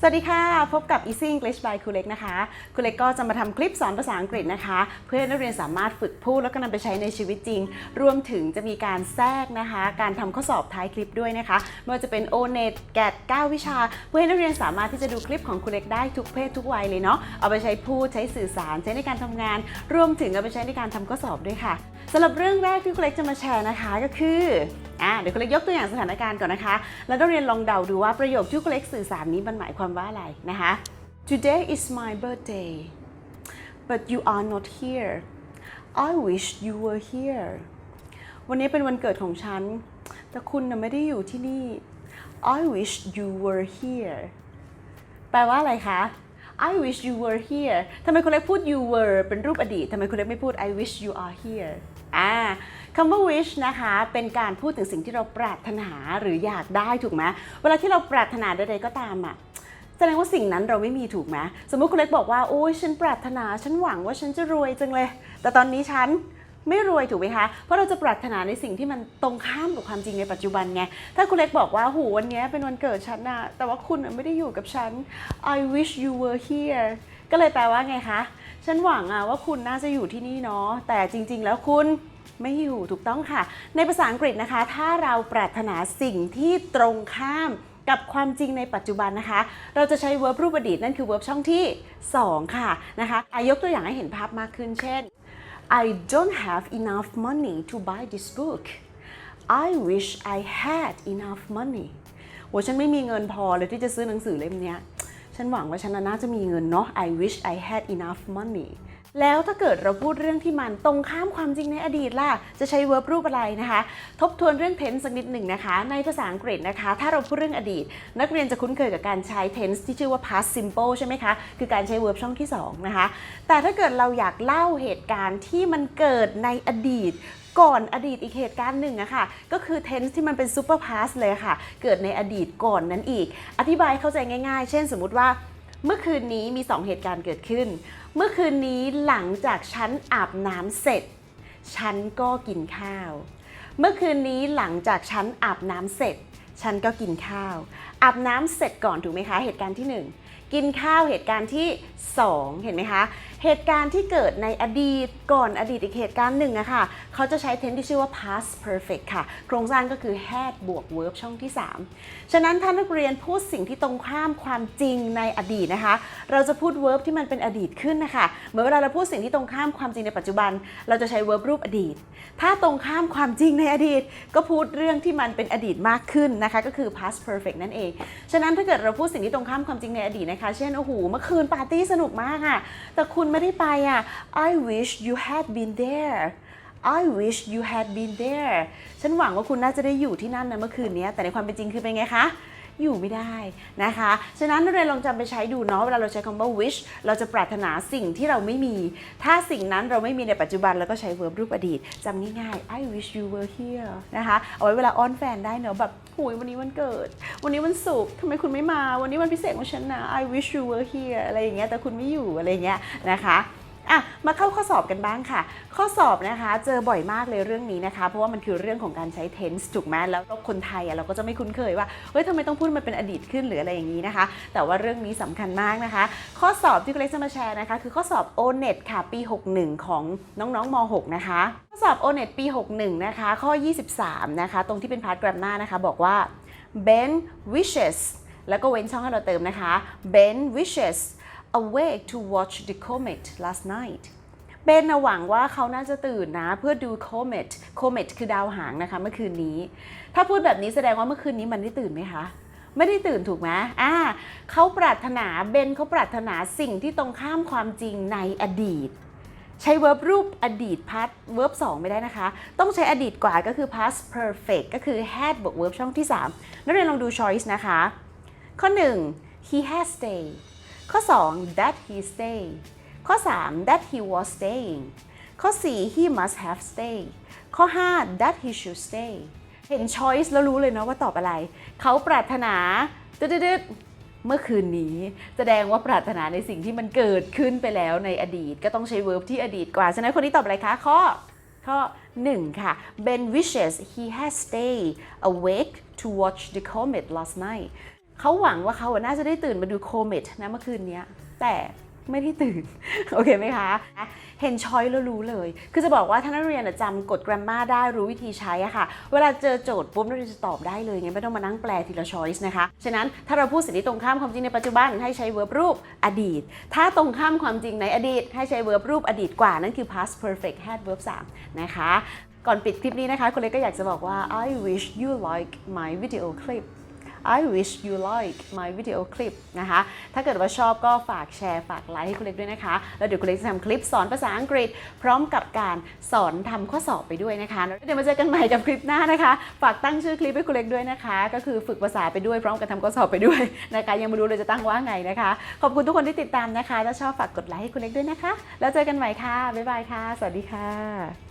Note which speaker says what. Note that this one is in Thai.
Speaker 1: สวัสดีค่ะ พบกับ Easy English by ครูเล็กนะคะ ครูเล็กก็จะมาทำคลิปสอนภาษาอังกฤษนะคะ เพื่อให้นักเรียนสามารถฝึกพูดแล้วก็นำไปใช้ในชีวิตจริง รวมถึงจะมีการแทรกนะคะ การทำข้อสอบท้ายคลิปด้วยนะคะไม่ว่าจะเป็น o n e t g a t 9 วิชา เพื่อให้นักเรียนสามารถที่จะดูคลิปของครูเล็กได้ทุกเพศทุกวัยเลยเนาะ เอาไปใช้พูดใช้สื่อสารใช้ในการทำงาน รวมถึงเอาไปใช้ในการทำข้อสอบด้วยค่ะ สำหรับเรื่องแรกที่ครูเล็กจะมาแชร์นะคะก็คืออ่าเดี๋ยวครูเล็กยกตัวอย่างสถานการณ์ก่อนนะคะ แล้วนักเรียนลองเดาดูว่าประโยคที่ครูเล็กสื่อสารนี้มันหมายความว่าอะไรนะคะ Today is my birthday but you are not here I wish you were here วันนี้เป็นวันเกิดของฉัน แต่คุณน่ะไม่ได้อยู่ที่นี่ I wish you were here แปลว่าอะไรคะ I wish you were here ทำไมคุณเล็กพูด you were เป็นรูปอดีตทำไมคุณเล็กไม่พูด I wish you are here อ่าคำว่า wish นะคะ เป็นการพูดถึงสิ่งที่เราปรารถนาหรืออยากได้ถูกไหมเวลาที่เราปรารถนาใดๆก็ตามอะแสดงว่าสิ่งนั้นเราไม่มีถูกไหมสมมติคุณเล็กบอกว่าโอ้ยฉันปรารถนา ฉันหวังว่าฉันจะรวยจังเลย แต่ตอนนี้ฉัน ไม่รวยถูกไหมคะ เพราะเราจะปรารถนาในสิ่งที่มันตรงข้ามกับความจริงในปัจจุบันไง ถ้าคุณเล็กบอกว่าหูวันนี้เป็นวันเกิดฉันนะแต่ว่าคุณไม่ได้อยู่กับฉัน I wish you were here ก็เลยแปลว่าไงคะ ฉันหวังอะว่าคุณน่าจะอยู่ที่นี่เนาะ แต่จริง ๆ แล้วคุณไม่อยู่ถูกต้องค่ะ ในภาษาอังกฤษนะคะ ถ้าเราปรารถนาสิ่งที่ตรงข้ามกับความจริงในปัจจุบันนะคะ เราจะใช้ verb รูปอดีตนั่นคือ verb ช่องที่ 2 ค่ะนะคะอายกตัวอย่างให้เห็นภาพมากขึ้นเช่น I don't have enough money to buy this book I wish I had enough money โอ้ฉันไม่มีเงินพอเลยที่จะซื้อหนังสือเล่มนี้ฉันหวังว่าฉันน่าจะมีเงินเนาะ I wish I had enough money แล้วถ้าเกิดเราพูดเรื่องที่มันตรงข้ามความจริงในอดีตล่ะ จะใช้ verb รูปอะไรนะคะ ทบทวนเรื่อง tense สักนิดหนึ่งนะคะ ในภาษาอังกฤษนะคะ ถ้าเราพูดเรื่องอดีต นักเรียนจะคุ้นเคยกับการใช้ tense ที่ชื่อว่า past simple ใช่ไหมคะ คือการใช้ verb ช่องที่ 2 นะคะ แต่ถ้าเกิดเราอยากเล่าเหตุการณ์ที่มันเกิดในอดีตก่อนอดีตอีกเหตุการณ์หนึ่งอะค่ะ ก็คือ tense ที่มันเป็น super past เลยค่ะ เกิดในอดีตก่อนนั้นอีก อธิบายเข้าใจง่ายๆ เช่นสมมติว่า เมื่อคืนนี้มี 2 เหตุการณ์เกิดขึ้น เมื่อคืนนี้หลังจากฉันอาบน้ำเสร็จ ฉันก็กินข้าว เมื่อคืนนี้หลังจากฉันอาบน้ำเสร็จ ฉันก็กินข้าว อาบน้ำเสร็จก่อนถูกไหมคะ เหตุการณ์ที่ 1 กินข้าวเหตุการณ์ที่ 2 เห็นไหมคะ เหตุการณ์ที่เกิดในอดีตก่อนอดีตอีกเหตุการณ์หนึ่งอะค่ะเขาจะใช้ tense ที่ชื่อว่า past perfect ค่ะ โครงสร้างก็คือ had บวก verb ช่องที่ 3 ฉะนั้นถ้านักเรียนพูดสิ่งที่ตรงข้ามความจริงในอดีตนะคะ เราจะพูด verb ที่มันเป็นอดีตขึ้นนะคะเหมือนเวลาเราพูดสิ่งที่ตรงข้ามความจริงในปัจจุบัน เราจะใช้ verb รูปอดีต ถ้าตรงข้ามความจริงในอดีต ก็พูดเรื่องที่มันเป็นอดีตมากขึ้นนะคะ ก็คือ past perfect นั่นเอง ฉะนั้นถ้าเกิดเราพูดสิ่งที่ตรงข้ามความจริงในอดีตนะคะ เช่น โอ้โห เมื่อคืนปาร์ตี้สนุกมากอะแต่คุณไม่ได้ไปอะ I wish you had been there I wish you had been there ฉันหวังว่าคุณน่าจะได้อยู่ที่นั่นนะเมื่อคืนนี้ แต่ในความเป็นจริงคือเป็นไงคะ อยู่ไม่ได้นะคะ ฉะนั้นเรียนลองจำไปใช้ดูเนาะเวลาเราใช้คำว่า wish เราจะปรารถนาสิ่งที่เราไม่มี ถ้าสิ่งนั้นเราไม่มีในปัจจุบันเราก็ใช้ verb รูปอดีตจำง่ายๆ I wish you were here นะคะเอาไว้เวลาอ้อนแฟนได้เนอะแบบหุยวันนี้วันเกิด วันนี้วันศุกร์ทำไมคุณไม่มา วันนี้วันพิเศษของฉันนะ I wish you were here อะไรอย่างเงี้ยแต่คุณไม่อยู่อะไรเงี้ยนะคะ อะมาเข้าข้อสอบกันบ้างค่ะ ข้อสอบนะคะเจอบ่อยมากเลยเรื่องนี้นะคะ เพราะว่ามันคือเรื่องของการใช้ tense ถูกไหมแล้วคนไทยอะเราก็จะไม่คุ้นเคยว่าเฮ้ยทำไมต้องพูดมันเป็นอดีตขึ้นหรืออะไรอย่างนี้นะคะ แต่ว่าเรื่องนี้สำคัญมากนะคะ ข้อสอบที่คุณเล็กจะมาแชร์นะคะ คือข้อสอบ O-NET ค่ะปี 61 ของน้องๆม .6 นะคะข้อสอบ O-NET ปี 61 นะคะ ข้อ 23 นะคะ ตรงที่เป็น part grammar นะคะ บอกว่า Ben wishes แล้วก็เว้นช่องให้เราเติมนะคะ Ben wishes awake to watch the comet last night เบนหวังว่าเขาน่าจะตื่นนะ เพื่อดู comet comet คือดาวหางนะคะเมื่อคืนนี้ ถ้าพูดแบบนี้แสดงว่าเมื่อคืนนี้มันได้ตื่นไหมคะ ไม่ได้ตื่นถูกไหมอ่าเขาปรารถนาเบนเขาปรารถนาสิ่งที่ตรงข้ามความจริงในอดีต ใช้ verb รูปอดีต past verb 2 ไม่ได้นะคะ ต้องใช้อดีตกว่าก็คือ past perfect ก็คือ had บวก verb ช่องที่ 3 นักเรียนลองดู choice นะคะ ข้อ 1 he has stayed ข้อ 2 that he stay ข้อ 3 that he was staying ข้อ 4 he must have stayed ข้อ 5 that he should stay เห็น choice แล้วรู้เลยเนาะว่าตอบอะไร เขาปรารถนาตึ๊ดๆเมื่อคืนนี้แสดงว่าปรารถนาในสิ่งที่มันเกิดขึ้นไปแล้วในอดีต ก็ต้องใช้ verb ที่อดีตกว่า ฉะนั้นคนนี้ตอบอะไรคะ ข้อ ข้อ 1 ค่ะ Ben wishes he had stayed awake to watch the comet last night เขาหวังว่าเขาน่าจะได้ตื่นมาดูโคเมตนะเมื่อคืนนี้แต่ไม่ได้ตื่น โอเคไหมคะ เห็นช้อยแล้วรู้เลย คือจะบอกว่าถ้านักเรียนอะจำกฎ grammar ได้รู้วิธีใช้อะค่ะ เวลาเจอโจทย์ปุ๊บนักเรียนจะตอบได้เลยไงไม่ต้องมานั่งแปลทีละ choice นะคะ ฉะนั้นถ้าเราพูดสิ่งที่ตรงข้ามความจริงในปัจจุบันให้ใช้ verb รูปอดีต ถ้าตรงข้ามความจริงในอดีต ให้ใช้ verb รูปอดีตกว่านั่นคือ past perfect had verb 3นะคะ ก่อนปิดคลิปนี้นะคะคุณเล็กก็อยากจะบอกว่า I wish you like my video clip I wish you like my video clip นะคะ ถ้าเกิดว่าชอบก็ฝากแชร์ ฝากไลค์ให้คุณเล็กด้วยนะคะ แล้วเดี๋ยวคุณเล็กจะทำคลิปสอนภาษาอังกฤษ พร้อมกับการสอนทำข้อสอบไปด้วยนะคะแล้วเดี๋ยวมาเจอกันใหม่กับคลิปหน้านะคะ ฝากตั้งชื่อคลิปให้คุณเล็กด้วยนะคะ ก็คือฝึกภาษาไปด้วยพร้อมกับทำข้อสอบไปด้วยนะคะ ยังไม่รู้เลยจะตั้งว่าไงนะคะ ขอบคุณทุกคนที่ติดตามนะคะ ถ้าชอบฝากกดไลค์ให้คุณเล็กด้วยนะคะ แล้วเจอกันใหม่ค่ะ บ๊ายบายค่ะ สวัสดีค่ะ